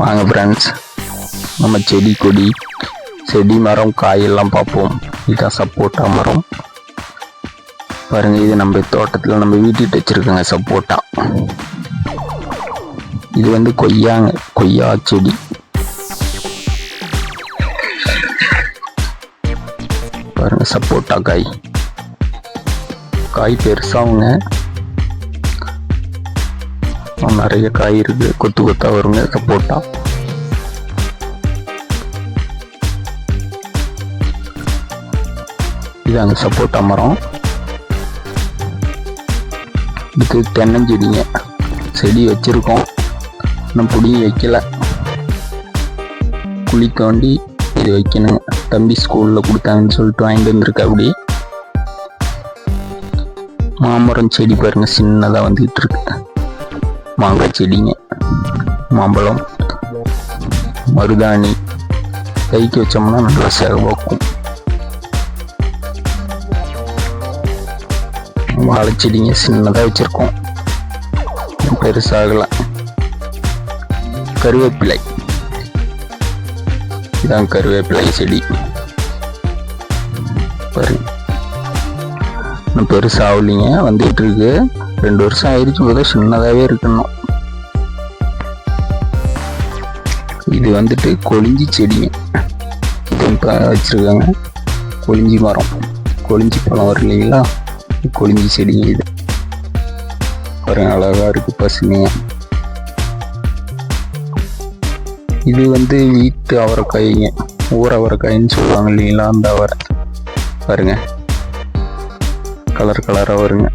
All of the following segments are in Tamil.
வாங்க ஃப்ரெண்ட்ஸ் நம்ம செடி கொடி செடி மரம் காயெல்லாம் பார்ப்போம். இதுதான் சப்போட்டா மரம். பாருங்க இது நம்ம தோட்டத்தில் நம்ம வீட்டுக்கிட்ட வச்சிருக்கோங்க சப்போட்டா. இது வந்து கொய்யாங்க கொய்யா செடி. பாருங்க சப்போட்டா காய். காய் பெருசாகுங்க. நிறைய காய் இருக்கு. கொத்து கொத்தா வருங்க. சப்போட்டா இது சப்போட்டா மரம். இதுக்கு தென்னஞ்செடிங்க. செடி வச்சிருக்கோம். இன்னும் புடிங்கி வைக்கல. குளிக்க தோண்டி இது வைக்கணுங்க தம்பி ஸ்கூலில் கொடுத்தாங்கன்னு சொல்லிட்டு வாங்கிட்டு வந்திருக்க அப்படி. மாமரம் செடி பாருங்க சின்னதாக வந்துகிட்டு இருக்கு. மாங்காய் செடிங்க மாம்பழம் மருதாணி கைக்கு வச்சோம்னா நல்லா செலவாக்கும் வாழைச்செடிங்க சின்னதாக வச்சுருக்கோம். பெருசாகலை. கருவேப்பிலை. இதான் கருவேப்பிலை செடி. பாருங்க இன்னும் பெருசாகலிங்க. வந்துட்டு இருக்கு. ரெண்டு வருஷம் ஆயிடுச்சு. போதும் சின்னதாகவே இருக்கணும் இது வந்துட்டு கொளிஞ்சி செடிங்க. இது இப்போ வச்சுருக்காங்க. கொளிஞ்சி மரம். கொளிஞ்சி பழம் வரும் இல்லைங்களா? கொளிஞ்சி செடிங்க இது. பாருங்க அழகா இருக்கு பசுமையா. இது வந்து வீட்டு அவரைக்காய்ங்க. ஊர் அவரைக்காயின்னு சொல்லுவாங்க இல்லைங்களா அந்த அவரை. பாருங்க. கலர் கலராக வருங்க.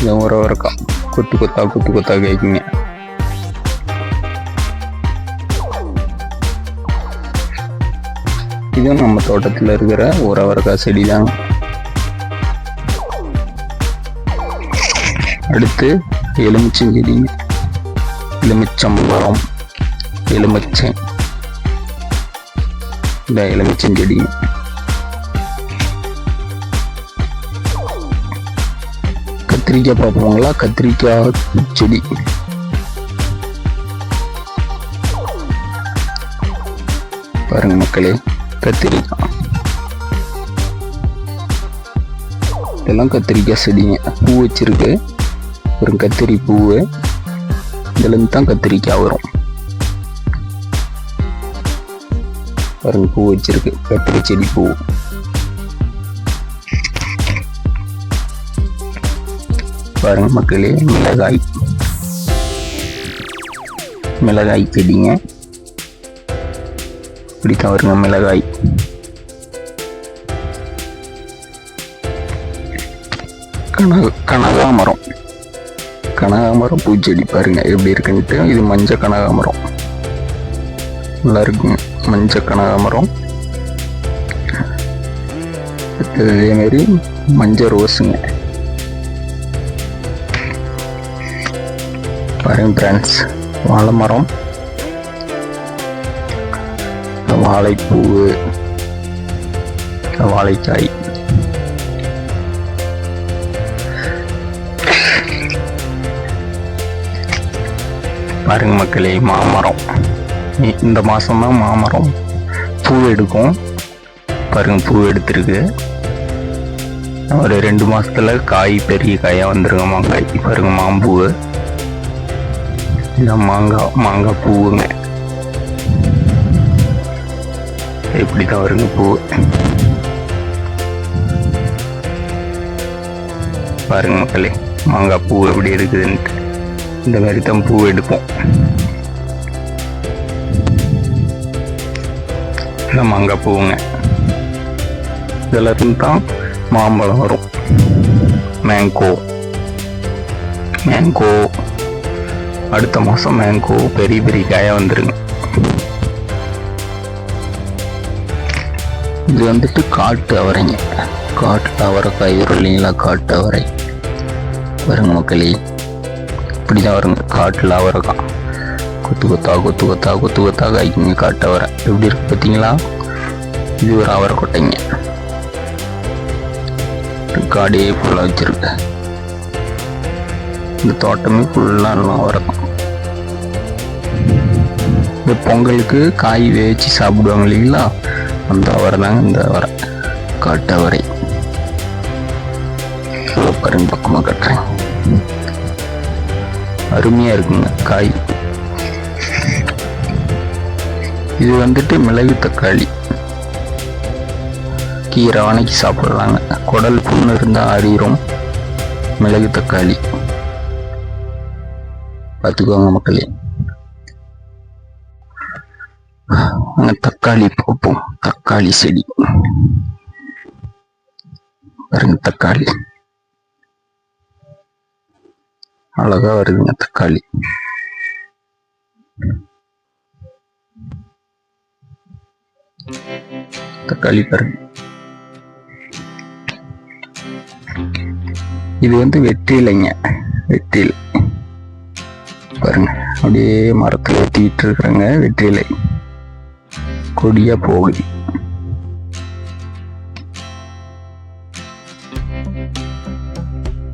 இது ஊர அவரைக்காய். கொத்து கொத்தா கொத்து கொத்தா காய்க்குங்க. இதுவும் நம்ம தோட்டத்தில் இருக்கிற ஒரு அவரக்காய் செடி தான் அடுத்து எலுமிச்சஞ்செடிங்க எலுமிச்சம்பழம் எலுமிச்சை. இந்த எலுமிச்சஞ்செடிங்க கத்திரிக்காய் பார்ப்போங்களா கத்திரிக்காய் செடி. பாருங்க மக்களே. கத்திரிக்காய் இதெல்லாம் கத்திரிக்காய் செடிங்க. பூ வச்சிருக்கு. ஒரு கத்திரி பூவு இதுலேருந்து தான் கத்திரிக்காய் வரும். பாருங்க பூ வச்சிருக்கு. கத்திரி செடி பூ பாருங்க மக்களே மிளகாய். மிளகாய் செடிங்க. பிடிக்கும் வருங்க மிளகாய். கனக கனகாமரம். கனகாமரம் பூச்செடி பாருங்க எப்படி இருக்குன்ட்டு இது மஞ்சள் கனகாமரம். நல்லா இருக்குங்க மஞ்சள் கனகாமரம். அதேமாரி அதே மாதிரி மஞ்சள் ரோஸுங்க. பாருங்க ஃப்ரெண்ட்ஸ் வாழை மரம் வாழைப்பூவு வாழைக்காய். பாருங்க மக்களே மாமரம். இந்த மாதம்தான் மாமரம். பூ எடுக்கும். பாருங்க பூ எடுத்திருக்கு. ஒரு ரெண்டு மாதத்தில் காய் பெரிய காயாக வந்துருங்க மாங்காய். பாருங்க மாம்பூ இதான் மாங்காய் மாங்காய் பூவுங்க. இப்படி தான் வருங்க பூ. பாருங்க மக்களே மாங்காய் பூ எப்படி இருக்குதுன்ட்டு. இந்த மாதிரி தான் பூ எடுப்போம். இந்த மாங்காய் பூவுங்க. இதில் இருந்து தான் மாம்பழம் வரும். மேங்கோ மேங்கோ அடுத்த மாதம் மேங்கோ பெரிய பெரிய காயாக வந்துருங்க. இது வந்துட்டு காட்டு அவரைங்க. காட்டு அவரைக்காய் வரும் இல்லைங்களா காட்டு அவரை. வருங்க மக்களே. இப்படி தான் வருங்க. காட்டில் அவரைக்காய் கொத்து கொத்தா கொத்து கொத்தா கொத்து கொத்தா காய்க்குங்க காட்டு அவரை. எப்படி இருக்கு பார்த்தீங்களா? இது ஒரு அவரை கொட்டைங்க. காடே ஃபுல்லாக வச்சிருக்கு. இந்த தோட்டமே ஃபுல்லாக நல்லா அவரை இந்த பொங்கலுக்கு காய் வேச்சு சாப்பிடுவாங்க இல்லைங்களா? அந்த அவரை தாங்க இந்த அவரை காட்டவரை பாருங்க பக்கமாக கட்டுறேன். அருமையாக இருக்குங்க காய். இது வந்துட்டு மிளகு தக்காளி. கீரை வணக்கி சாப்பிட்றாங்க குடல் புண்ணு இருந்தால் அறியிரும் மிளகு தக்காளி. பார்த்துக்கோங்க மக்களே. தக்காளி பார்ப்போம் தக்காளி செடி. பாருங்க தக்காளி. அழகா வருதுங்க தக்காளி. தக்காளி பாருங்க. இது வந்து வெற்றிலைங்க வெற்றிலை. பாருங்க அப்படியே மரத்துல ஊற்றிக்கிட்டு இருக்கிறாங்க வெற்றிலை. கொடியா போகுது